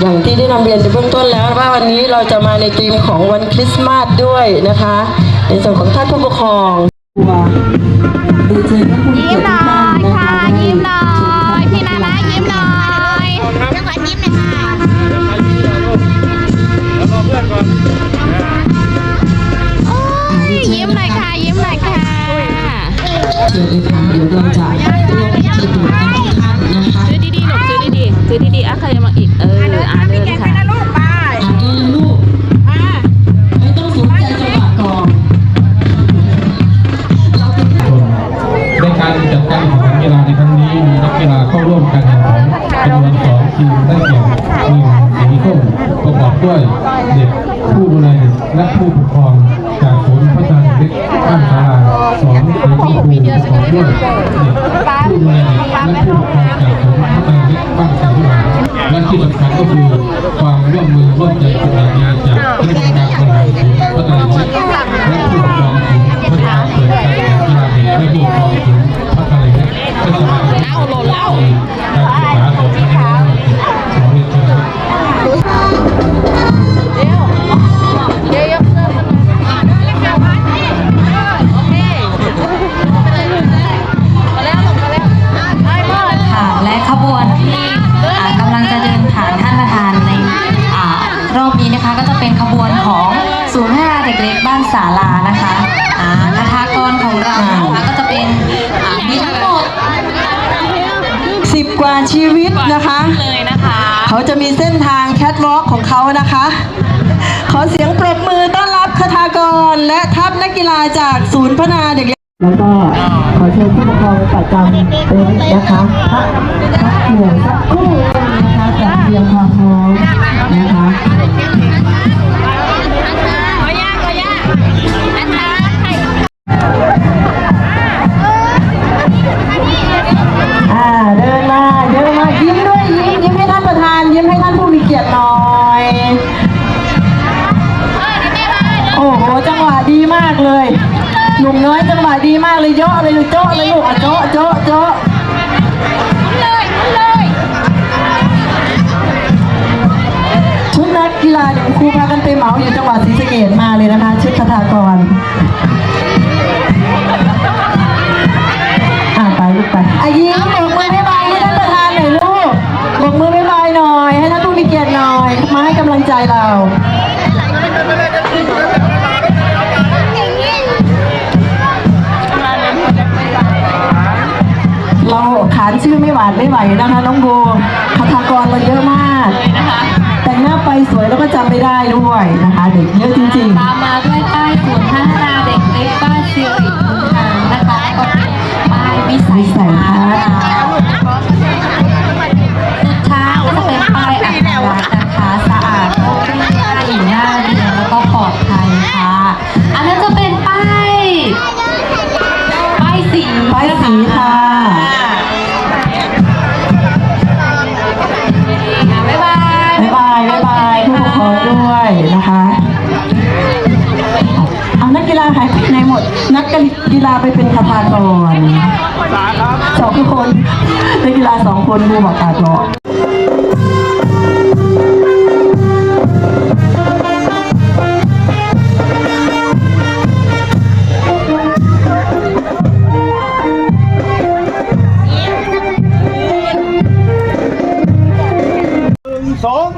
อย่างที่ได้นำเรียนในเบื้องต้นแล้วว่าวันนี้เราจะมาในธีมของวันคริสต์มาสด้วยนะคะ ในส่วนของท่านผู้ปกครองดีเจท่านผู้มียิ้เกีมยรติหทุน่กอท่านยนะคะค่ะยิ้มหน่อยพี่นานะยิ้มหน่อยจังหวัดยิ้มหน่อยค่ะโอ้ยยิ้มหน่อยค่ะยิ้มหน่อยค่ะเชิญเลยค่ะเดี๋ยวเราจะ ด้วยเด็กผู้ดูแลเด็กและผู้ปกครองจากศูนย์พัฒนาเด็กข้านสาราสองทีมครูปกครองด้วยเด็กผู้ดูแลเด็กและผู้ปกครองจากศูนย์พัฒนาเด็กบ้านสาราและที่สำคัญก็คือความร่วมมือร่วมใจกันดีจากคณะกรรมการบริหารานศาลานะคะอ่าคทากรของเรานะคะก็จะเป็นอ่ามีทั้งหมดสิบกว่าชีวิตนะคะ เลยนะคะเขาจะมีเส้นทางแคทวอล์กของเขานะคะ ขอเสียงปรบมือต้อนรับคทากร และทัพนักกีฬาจากศูนย์พัฒนาเด็กเล็กแล้วก็ขอเชิญผู้ปกครองประจำเป็นนะคะพักพักเหนื่อยสักครู่นะคะจัดเตรียมความพร้อมนะคะ ผู้มีเกียรติหน่อย โอ้โห จังหวะดีมากเลยหนุ่มน้อยจังหวะดีมากเลยเยอะเลยลูกโจ๊ะเลยลูกอะโจ๊ะโจ๊ะโจ๊ะเลยเลยชุดนักกีฬาเดี๋ยวครูพากันไปเหมาอยู่จังหวัดศรีสะเกดมาเลยนะคะ มีเกียรติหน่อยมาให้กำลังใจเราเราขานชื่อไม่หวานไม่ไหวนะคะน้องโบคาถากรเราเยอะมากแต่งหน้าไปสวยแล้วก็จำไม่ได้ด้วยนะคะ เด็กเยอะจริงตามมาด้วยค่ะายอัตลักษณ์นะคะ สะอาดร่มรื่นน่าอยู่น่าเรียนแล้วก็ปลอดภัยค่ะ อันนั้นจะเป็นป้ายป้ายสีๆป้ายสีค่ะ บ๊ายบาย บ๊ายบายบ๊ายบายผู้ปกครองด้วยนะคะเอานักกีฬาหายไปไหนหมด นักกีฬาไปเป็นคาถากรสองคนนักกีฬาสองคนดูบอกขาดรอ สอง